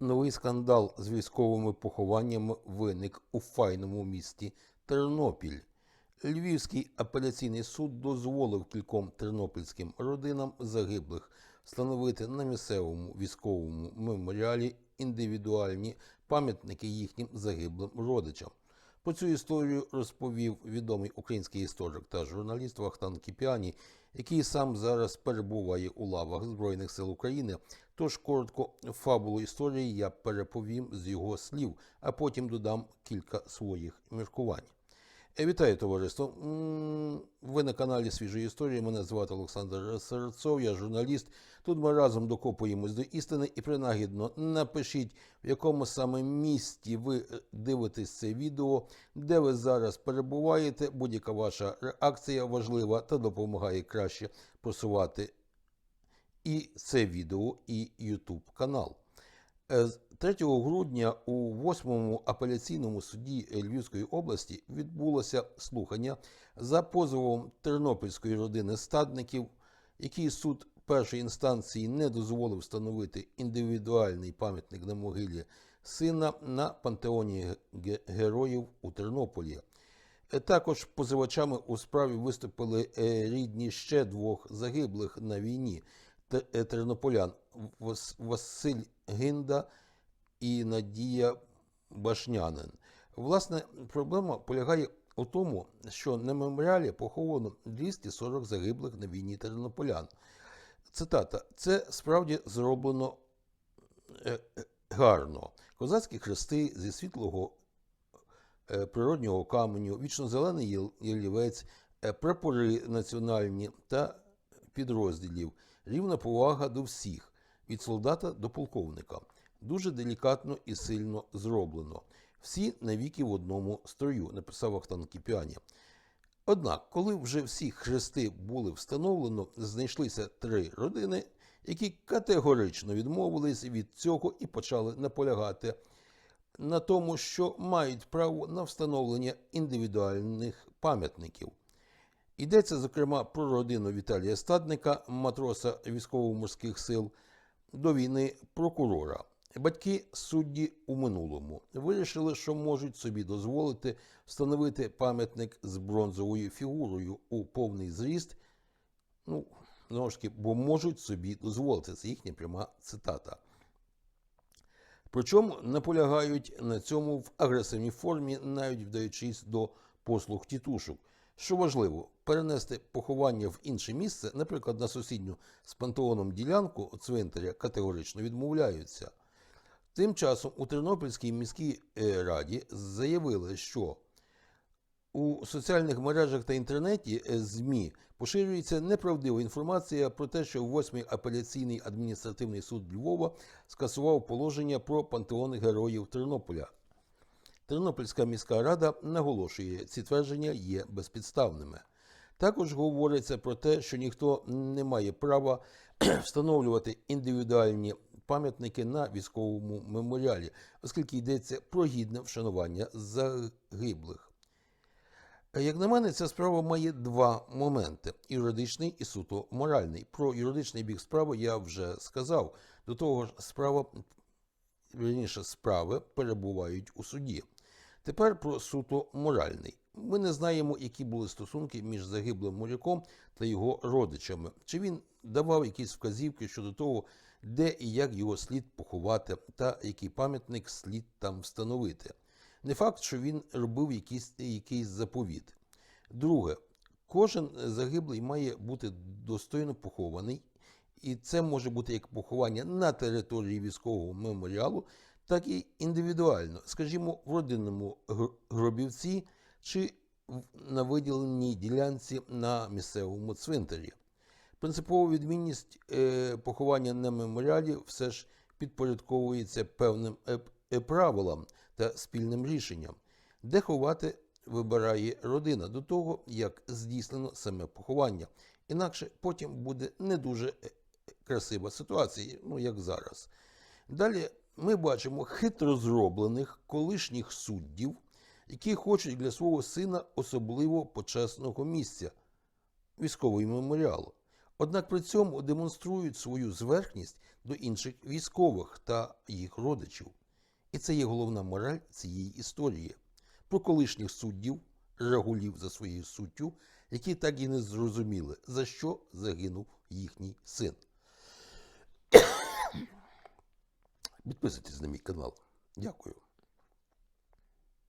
Новий скандал з військовими похованнями виник у файному місті Тернопіль. Львівський апеляційний суд дозволив кільком тернопільським родинам загиблих встановити на місцевому військовому меморіалі індивідуальні пам'ятники їхнім загиблим родичам. Про цю історію розповів відомий український історик та журналіст Вахтан Кіпіані, який сам зараз перебуває у лавах Збройних сил України. Тож коротко фабулу історії я переповім з його слів, а потім додам кілька своїх міркувань. Е, Вітаю, товариство. Ви на каналі Свіжої історії. Мене звати Олександр Серцов, я журналіст. Тут ми разом докопуємось до істини і принагідно напишіть, в якому саме місті ви е, дивитесь це відео, де ви зараз перебуваєте. Будь-яка ваша реакція важлива та допомагає краще просувати і це відео, і YouTube канал. Е, з 3 грудня у 8-му апеляційному суді Львівської області відбулося слухання за позовом тернопільської родини стадників, який суд першої інстанції не дозволив встановити індивідуальний пам'ятник на могилі сина на пантеоні героїв у Тернополі. Е, Також позивачами у справі виступили е, рідні ще двох загиблих на війні е, тернополян Василь Гинда і Надія Башнянин. Власне, проблема полягає у тому, що на меморіалі поховано 240 загиблих на війні тернополян. Цитата: це справді зроблено е, е, гарно. Козацькі хрести зі світлого е, природнього каменю, вічно-зелений ялівець, прапори національні та підрозділів, рівна повага до всіх, від солдата до полковника. Дуже делікатно і сильно зроблено. Всі навіки в одному строю, написав Ахтан Кіпіані. Однак, коли вже всі хрести були встановлено, знайшлися три родини, які категорично відмовились від цього і почали наполягати на тому, що мають право на встановлення індивідуальних пам'ятників. Йдеться, зокрема, про родину Віталія Стадника, матроса військово-морських сил, до війни прокурора. Батьки судді у минулому вирішили, що можуть собі дозволити встановити пам'ятник з бронзовою фігурою у повний зріст. Ну, знову бо можуть собі дозволити. Це їхня пряма цитата. Причому наполягають на цьому в агресивній формі, навіть вдаючись до послуг тітушок. Що важливо, перенести поховання в інше місце, наприклад, на сусідню з пантеоном ділянку цвинтаря категорично відмовляються. Тим часом у Тернопільській міській е, раді заявили, що у соціальних мережах та інтернеті е, ЗМІ поширюється неправдива інформація про те, що 8-й апеляційний адміністративний суд Львова скасував положення про пантеон героїв Тернополя. Тернопільська міська рада наголошує, ці твердження є безпідставними. Також говориться про те, що ніхто не має права встановлювати індивідуальні пам'ятники на військовому меморіалі, оскільки йдеться про гідне вшанування загиблих. Як на мене, ця справа має два моменти: юридичний і суто моральний. Про юридичний бік справи я вже сказав. До того ж, справа, вірніше, справи перебувають у суді. Тепер про суто моральний. Ми не знаємо, які були стосунки між загиблим моряком та його родичами. Чи він давав якісь вказівки щодо того, де і як його слід поховати, та який пам'ятник слід там встановити. Не факт, що він робив якийсь, якийсь заповіт. Друге, кожен загиблий має бути достойно похований, і це може бути як поховання на території військового меморіалу, так і індивідуально, скажімо, в родинному гробівці чи на виділеній ділянці на місцевому цвинтарі. Принципова відмінність е, поховання на меморіалі все ж підпорядковується певним е, е, правилам та спільним рішенням, де ховати вибирає родина до того, як здійснено саме поховання. Інакше потім буде не дуже красива ситуація, ну як зараз. Далі ми бачимо хитро зроблених колишніх суддів, які хочуть для свого сина особливо почесного місця військовий меморіал. Однак при цьому демонструють свою зверхність до інших військових та їх родичів. І це є головна мораль цієї історії про колишніх суддів, рагулів за своєю суттю, які так і не зрозуміли, за що загинув їхній син. Підписуйтесь на мій канал. Дякую.